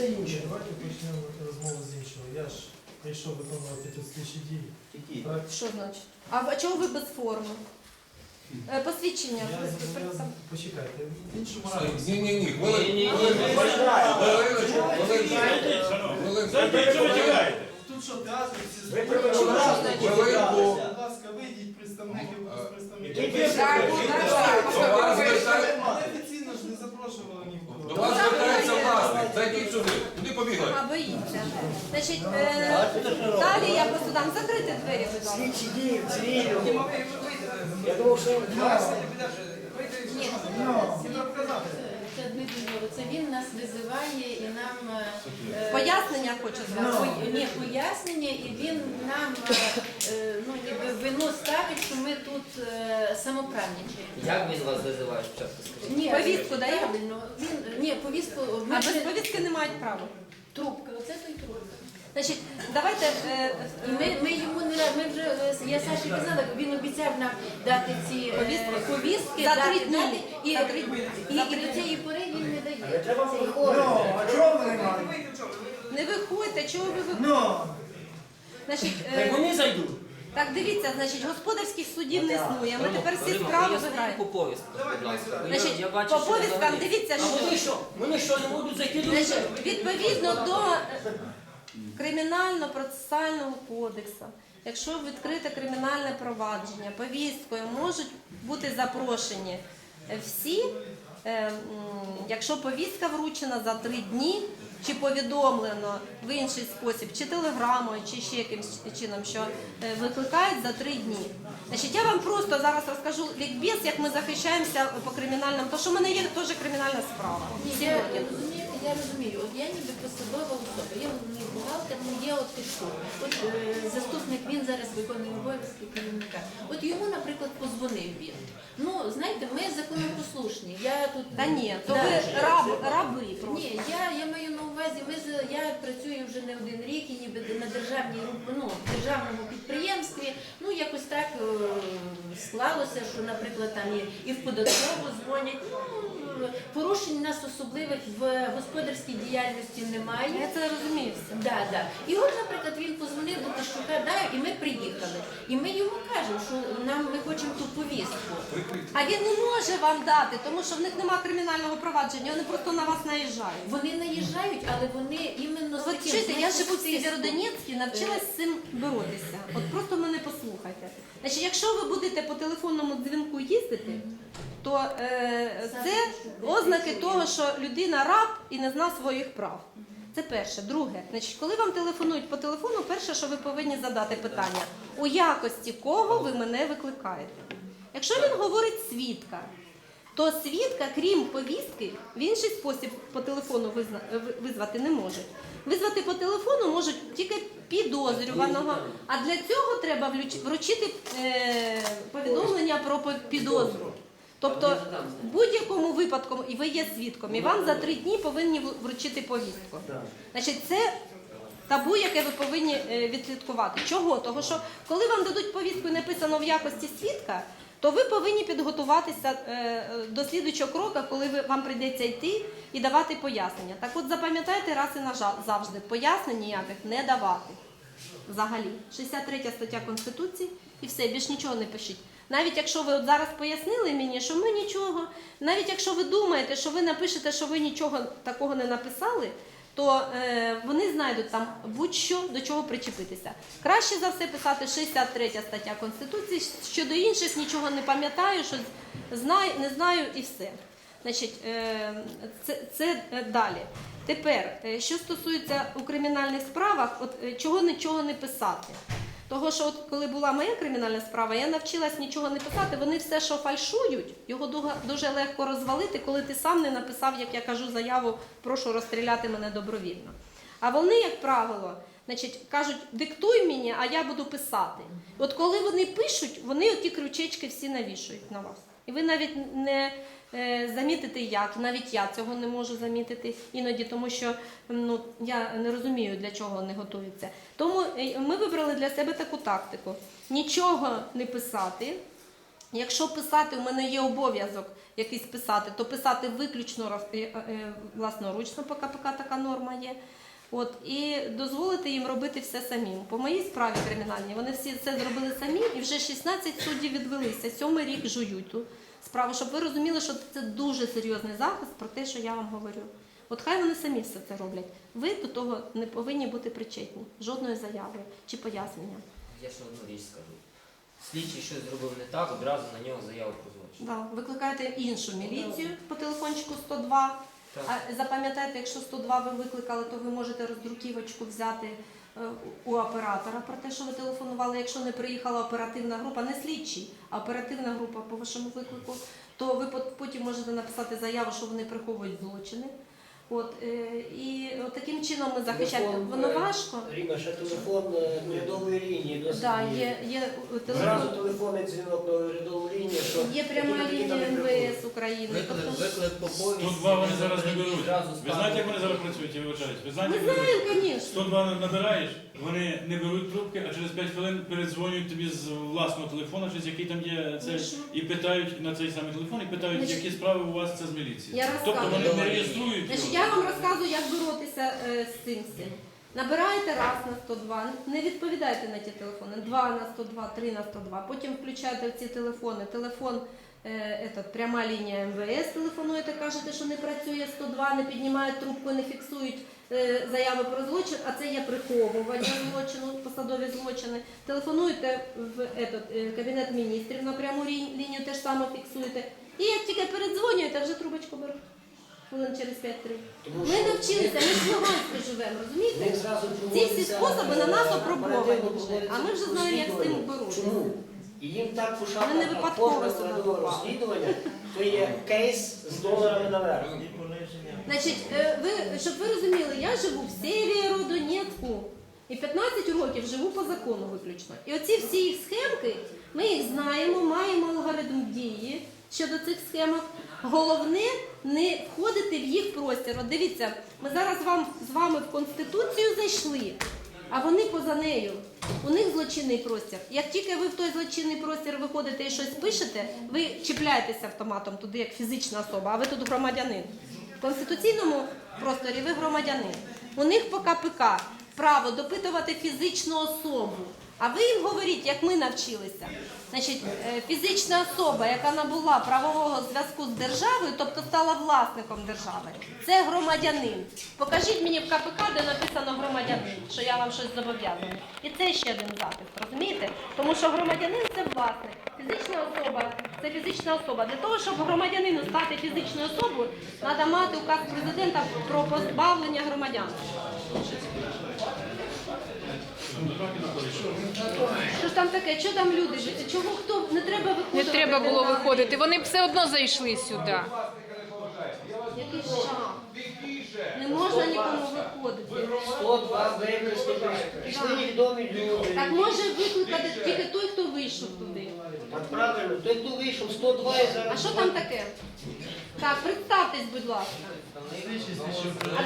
все інше. Давайте почнемо розмову з іншого. Я ж прийшов виконувати тут слідчі дії. Які? Так, Що значить? А в- чого ви без форми? Е, Посвідчення. я зобов'язаний. Почекайте, в іншому разі. Ні, ні, ні, хвилин. Ні, ні, ні, Хвилиночку, хвилиночку. Хвилиночку. Тут що театр, всі Ви збори. привели Хвилинку. Будь ласка, вийдіть представників без представників. Які Так, ви- так, До вас звертається- Але офіційно ж не запрошували До вас звертається власник. Зайдіть сюди. Куди побігли? А, боїться. Значить, е, далі я просто дам закрити двері, будь ласка. Слідчі дії в. Я думав, що Це Дмитро, це він нас визиває і нам е, Пояснення хочу е, зразу. пой- ні, пояснення, і він нам е, е, ну, ніби вину ставить, що ми тут е, самоправничаємо. Як він вас визиває спочатку? Скажіть. Ні, Повістку дає? правильно. Він ні, повістку А без повістки не мають права. трубка. Оце той трубка. Значить, давайте е, І ми, ми йому не ми вже е, я Саші казала, він обіцяв нам дати ці е, Повістки? повістки, За дати, три дні. дати, і, За три дні. і, і до цієї пори він не дає. виходити. пори. Ну, а чого ви не маєте? не виходьте, чого ви виходите? Ну, Значить, так е, вони зайдуть. так дивіться, значить, господарських судів не існує. Ми тепер всі справи по виграємо. повістку, будь ласка. Я- Значить, я бачу, по що повісткам взагалі- дивіться, А вони що що? Вони що, не можуть зайти до Значить, відповідно до е, кримінально-процесуального кодексу, якщо відкрите кримінальне провадження, повісткою можуть бути запрошені всі, е, якщо повістка вручена за три дні, чи повідомлено в інший спосіб, чи телеграмою, чи ще якимось чином, що е, викликають за три дні. Значить, я вам просто зараз розкажу лікбез, як ми захищаємося по кримінальному, тому що в мене є теж кримінальна справа. Ні, я розумію. От я ніби посадова особа, я головний бухгалтер, ну є от ти. От е, заступник він зараз виконує обов'язки керівника. От йому, наприклад, позвонив він. Ну, знаєте, ми законопослушні. Я тут Та ні, то Да. ви раб, раби просто. Ні, я, я маю на увазі, ми з- я працюю вже не один рік і ніби на державній ну, державному підприємстві. Ну якось так е, склалося, що, наприклад, там і, і в податкову дзвонять. Ну, порушень у нас особливих в господарській діяльності немає. Я це розумію. Да, да. І от, наприклад, він позвонив до Тищука, да, і ми приїхали. І ми йому кажемо, що нам ми хочемо ту повістку. А він не може вам дати, тому що в них немає кримінального провадження, вони просто на вас наїжджають. Вони наїжджають, але вони іменно з От таким, чуєте, я живу в. Сєвєродонецьку, навчилась з цим боротися. От просто мене послухайте. Значить, якщо ви будете по телефонному дзвінку їздити, то е, це ознаки того, що людина раб і не зна своїх прав. Це перше. Друге, значить, коли вам телефонують по телефону, перше, що ви повинні задати питання, у якості кого ви мене викликаєте. Якщо він говорить свідка, то свідка, крім повістки, в інший спосіб по телефону визна- визвати не можуть. Визвати по телефону можуть тільки підозрюваного, а для цього треба вручити е, повідомлення про підозру. Тобто в будь-якому випадку, і ви є свідком, і вам за три дні повинні вручити повістку. Значить, це табу, яке ви повинні е, відслідкувати. Чого? Того, що коли вам дадуть повістку і написано в якості свідка, то ви повинні підготуватися е, е, до слідуючого кроку, коли вам прийдеться йти і давати пояснення. Так от запам'ятайте раз і назавжди, пояснень ніяких не давати. Взагалі, 63 стаття Конституції і все, більш нічого не пишіть. Навіть якщо ви от зараз пояснили мені, що ми нічого, навіть якщо ви думаєте, що ви напишете, що ви нічого такого не написали, то е, вони знайдуть там будь-що до чого причепитися. Краще за все писати 63 стаття Конституції, щодо інших нічого не пам'ятаю, що знаю, не знаю і все. Значить, е, це, це е, далі. Тепер, що стосується у кримінальних справах, от чого нічого не писати. Того, що от коли була моя кримінальна справа, я навчилась нічого не писати. Вони все, що фальшують, його дуже легко розвалити, коли ти сам не написав, як я кажу, заяву, прошу розстріляти мене добровільно. А вони, як правило, значить, кажуть, диктуй мені, а я буду писати. От коли вони пишуть, вони оті крючечки всі навішують на вас. І ви навіть не е, замітите як, навіть я цього не можу замітити іноді, тому що ну, я не розумію, для чого вони готуються. Тому е, ми вибрали для себе таку тактику: нічого не писати, Якщо писати, у мене є обов'язок якийсь писати, то писати виключно е, власноручно, по КПК така норма є. От, і дозволити їм робити все самим. По моїй справі кримінальній вони всі це зробили самі, і вже 16 суддів відвелися. Сьомий рік жують ту справу, щоб ви розуміли, що це дуже серйозний захист про те, що я вам говорю. От хай вони самі все це роблять. Ви до того не повинні бути причетні, жодної заяви чи пояснення. Я ще одну річ скажу. Слідчий щось зробив не так, одразу на нього заяву про злочин. Да, викликайте іншу міліцію по телефончику 102. А запам'ятайте, якщо 102 ви викликали, то ви можете роздруківочку взяти е, у оператора про те, що ви телефонували. Якщо не приїхала оперативна група, не слідчий, а оперативна група по вашому виклику, то ви пот- потім можете написати заяву, що вони приховують злочини. От, е, і от таким чином ми захищаємо. Телефон, Воно е, важко. Ріма, ще телефон е, урядової лінії досить. Да, є, є телефон. Зразу телефонний дзвінок на урядову лінію, що Є пряма лінія. МВС України. Виклик, Тобто, виклик по повісті. 102 вони зараз не беруть. Зразу Ви знаєте, як вони зараз працюють, я вибачаюсь? Ви знаєте, ми як вони працюють? знаємо, звісно. 102 набираєш, вони не беруть трубки, а через 5 хвилин передзвонюють тобі з власного телефону, чи з який там є це, і питають на цей самий телефон, і питають, Значить, які справи у вас це з міліції. я Тобто вони не реєструють Значить, його. я вам розказую, як боротися е, з цим всім. Набираєте раз на 102, не відповідайте на ті телефони, 2 на 102, 3 на 102. Потім включаєте ці телефони. Телефон, е, этот, пряма лінія МВС, телефонуєте, кажете, що не працює 102, не піднімають трубку, не фіксують е, заяви про злочин, а це є приховування злочину, посадові злочини. Телефонуєте в этот, е, кабінет міністрів на пряму лі- лінію, теж саме фіксуєте. І як тільки передзвонюєте, вже трубочку беруть. Хвилин через 5-3. Ми навчилися, ми ж в Луганську живемо, розумієте? Ці всі способи на нас опробовані вже, а ми вже знаємо, як з цим розслідування. боротися. Чому? І їм так Ми не а випадково кожне сюди урядове попали. розслідування, то є кейс з доларами наверх. Значить, е, ви, щоб ви розуміли, я живу в Сєвєродонецьку. І 15 років живу по закону виключно. І оці всі їх схемки, ми їх знаємо, маємо алгоритм дії щодо цих схемок. Головне не входити в їх простір. От дивіться, ми зараз вам з вами в Конституцію зайшли, а вони поза нею. У них злочинний простір. Як тільки ви в той злочинний простір виходите і щось пишете, ви чіпляєтеся автоматом туди як фізична особа, а ви тут громадянин. В конституційному просторі ви громадянин. У них по КПК право допитувати фізичну особу. А ви їм говоріть, як ми навчилися. Значить, е, фізична особа, яка набула правового зв'язку з державою, тобто стала власником держави, це громадянин. Покажіть мені в КПК, де написано громадянин, що я вам щось зобов'язаний. І це ще один захист, розумієте? Тому що громадянин це власник. Фізична особа це фізична особа. Для того, щоб громадянину стати фізичною особою, треба мати указ президента про позбавлення громадянства. Що ж там таке? Що там люди? Чого хто не треба виходити? Не треба було виходити. Вони б все одно зайшли сюди. Який шам? Не можна нікому виходити. 102 виклики, пішли невідомі люди. Так може викликати тільки той, хто вийшов туди. Так правильно, той, хто вийшов, 102 і зараз. А що там таке? Так, представтесь, будь ласка. А